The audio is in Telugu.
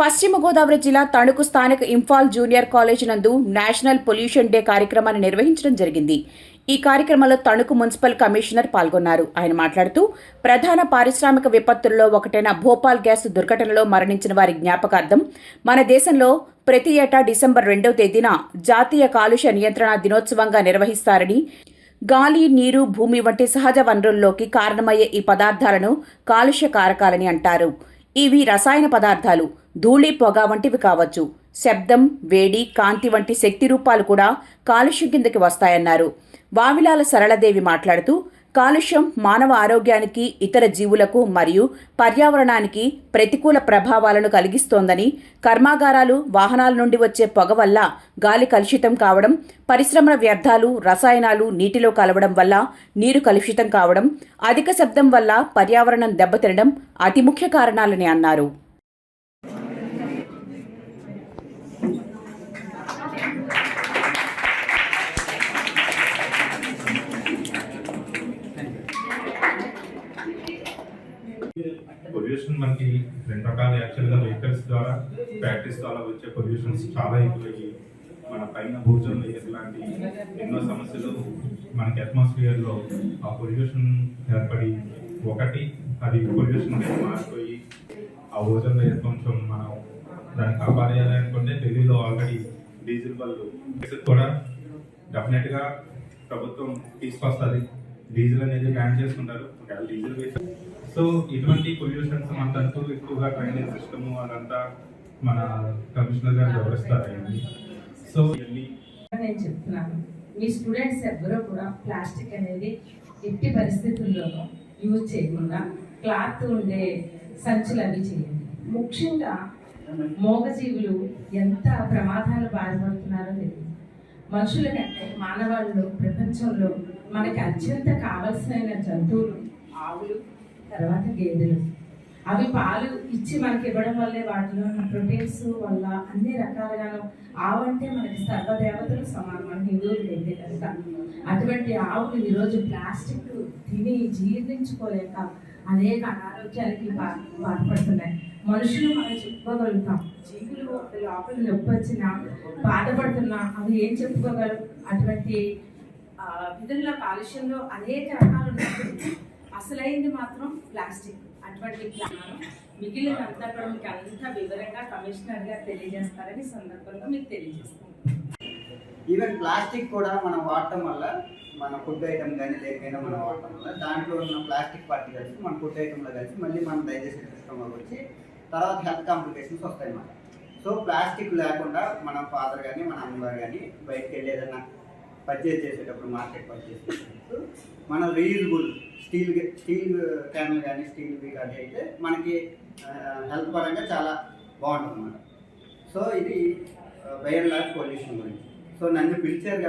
పశ్చిమ గోదావరి జిల్లా తణుకు స్థానిక ఇంఫాల్ జూనియర్ కాలేజ్ నందు నేషనల్ పొల్యూషన్ డే కార్యక్రమాన్ని నిర్వహించడం జరిగింది. ఈ కార్యక్రమంలో తణుకు మున్సిపల్ కమిషనర్ పాల్గొన్నారు. ఆయన మాట్లాడుతూ ప్రధాన పారిశ్రామిక విపత్తుల్లో ఒకటైన భోపాల్ గ్యాస్ దుర్ఘటనలో మరణించిన వారి జ్ఞాపకార్థం మన దేశంలో ప్రతి ఏటా డిసెంబర్ రెండవ తేదీన జాతీయ కాలుష్య నియంత్రణ దినోత్సవంగా నిర్వహిస్తారని గాలి నీరు భూమి వంటి సహజ వనరుల్లోకి కారణమయ్యే ఈ పదార్థాలను కాలుష్య కారకాలని అంటారు. ఇవి రసాయన పదార్థాలు. ధూళి పొగ వంటివి కావచ్చు. శబ్దం వేడి కాంతి వంటి శక్తి రూపాలు కూడా కాలుష్యం కిందకి వస్తాయన్నారు. వావిలాల సరళదేవి మాట్లాడుతూ కాలుష్యం మానవ ఆరోగ్యానికి ఇతర జీవులకు మరియు పర్యావరణానికి ప్రతికూల ప్రభావాలను కలిగిస్తోందని కర్మాగారాలు వాహనాల నుండి వచ్చే పొగ వల్ల గాలి కలుషితం కావడం పరిశ్రమల వ్యర్థాలు రసాయనాలు నీటిలో కలవడం వల్ల నీరు కలుషితం కావడం అధిక శబ్దం వల్ల పర్యావరణం దెబ్బతినడం అతి ముఖ్య కారణాలని అన్నారు. పొల్యూషన్ మనకి రెండు రకాల. యాక్చువల్గా వెహికల్స్ ద్వారా ఫ్యాక్టరీస్ ద్వారా వచ్చే పొల్యూషన్స్ చాలా ఎక్కువయ్యి మన పైన భూజంలో ఇలాంటి ఎన్నో సమస్యలు మనకి అట్మాస్ఫియర్లో ఆ పొల్యూషన్ ఏర్పడి ఒకటి అది పొల్యూషన్ మారిపోయి ఆ ఓజన్ లేయర్ కొంచెం మనం దాన్ని కాపాడేయాలి అనుకుంటే ఢిల్లీలో ఆల్రెడీ డీజిల్ బళ్ళు కూడా డెఫినెట్గా ప్రభుత్వం తీసుకొస్తుంది. డీజిల్ అనేది బ్యాన్ చేసుకుంటారు. ఒకవేళ డీజిల్ వేసి సో ఇటువంటి పొల్యూషన్స్ మనకంటూ ఎక్కువగా డ్రైనేజ్ సిస్టమ్ అదంతా మన కమిషనర్ గారు వివరిస్తారండి సో ఇవన్నీ నేను చెప్తున్నాను. మీ స్టూడెంట్స్ ఎవ్వరూ కూడా ప్లాస్టిక్ అనేది ఎట్టి పరిస్థితుల్లోనూ యూజ్ చేయకుండా క్లాత్ ఉండే సంచులు అవి చేయండి. ముఖ్యంగా మోగజీవులు ఎంత ప్రమాదాలు బాధపడుతున్నారో తెలియదు. మనుషుల కంటే మానవాళ్ళు ప్రపంచంలో మనకి అత్యంత కావలసిన జంతువులు ఆవులు తర్వాత గేదెలు. అవి పాలు ఇచ్చి మనకి ఇవ్వడం వల్లే వాటిలో ఉన్న ప్రోటీన్స్ వల్ల అన్ని రకాలుగాను ఆవు అంటే మనకి సర్వదేవతలు సమానం మన హిందువులు అయితే కనుక అటువంటి ఆవులు ఈరోజు ప్లాస్టిక్ తిని జీర్ణించుకోలేక అనేక అనారోగ్యాలకి బా బాధపడుతున్నాయి. మనుషులు మనం చెప్పుకోగలుగుతాం. జీవులు లోపల నొప్పి వచ్చినా బాధపడుతున్నా అవి ఏం చెప్పుకోగలరు అటువంటి విధుల్లో కాలుష్యంలో అనేక రకాలు ఉన్నాయి అసలైంది మాత్రం ప్లాస్టిక్. అటువంటి ప్లాన్ మిగిలినంతా కూడా మీకు అంతా వివరంగా కమిషనర్ గారు తెలియజేస్తారని సందర్భంగా మీకు తెలియజేస్తాను. ఈవెన్ ప్లాస్టిక్ కూడా మనం వాడటం వల్ల మన ఫుడ్ ఐటమ్ కానీ లేకపోయినా మనం వాడటం వల్ల దాంట్లో ఉన్న ప్లాస్టిక్ పార్టికల్స్ మన ఫుడ్ ఐటమ్లో కలిసి మళ్ళీ మన డైజెషన్ సిస్టంలోకి వచ్చి తర్వాత హెల్త్ కాంప్లికేషన్స్ వస్తాయి అన్నమాట సో ప్లాస్టిక్ లేకుండా మన ఫాదర్ కానీ మన అమ్మగారు కానీ బయటకు వెళ్ళి ఏదైనా పర్చేజ్ చేసేటప్పుడు మార్కెట్ పర్చేజ్ చేసేటప్పుడు మనం రీయూజబుల్ స్టీల్ స్టీల్ క్యాన్లు కానీ స్టీల్ కానీ అయితే మనకి హెల్త్ పరంగా చాలా బాగుంటుంది అన్నమాట సో ఇది వైర్ లాస్ పొల్యూషన్ గురించి. సో నన్ను పిలిచారు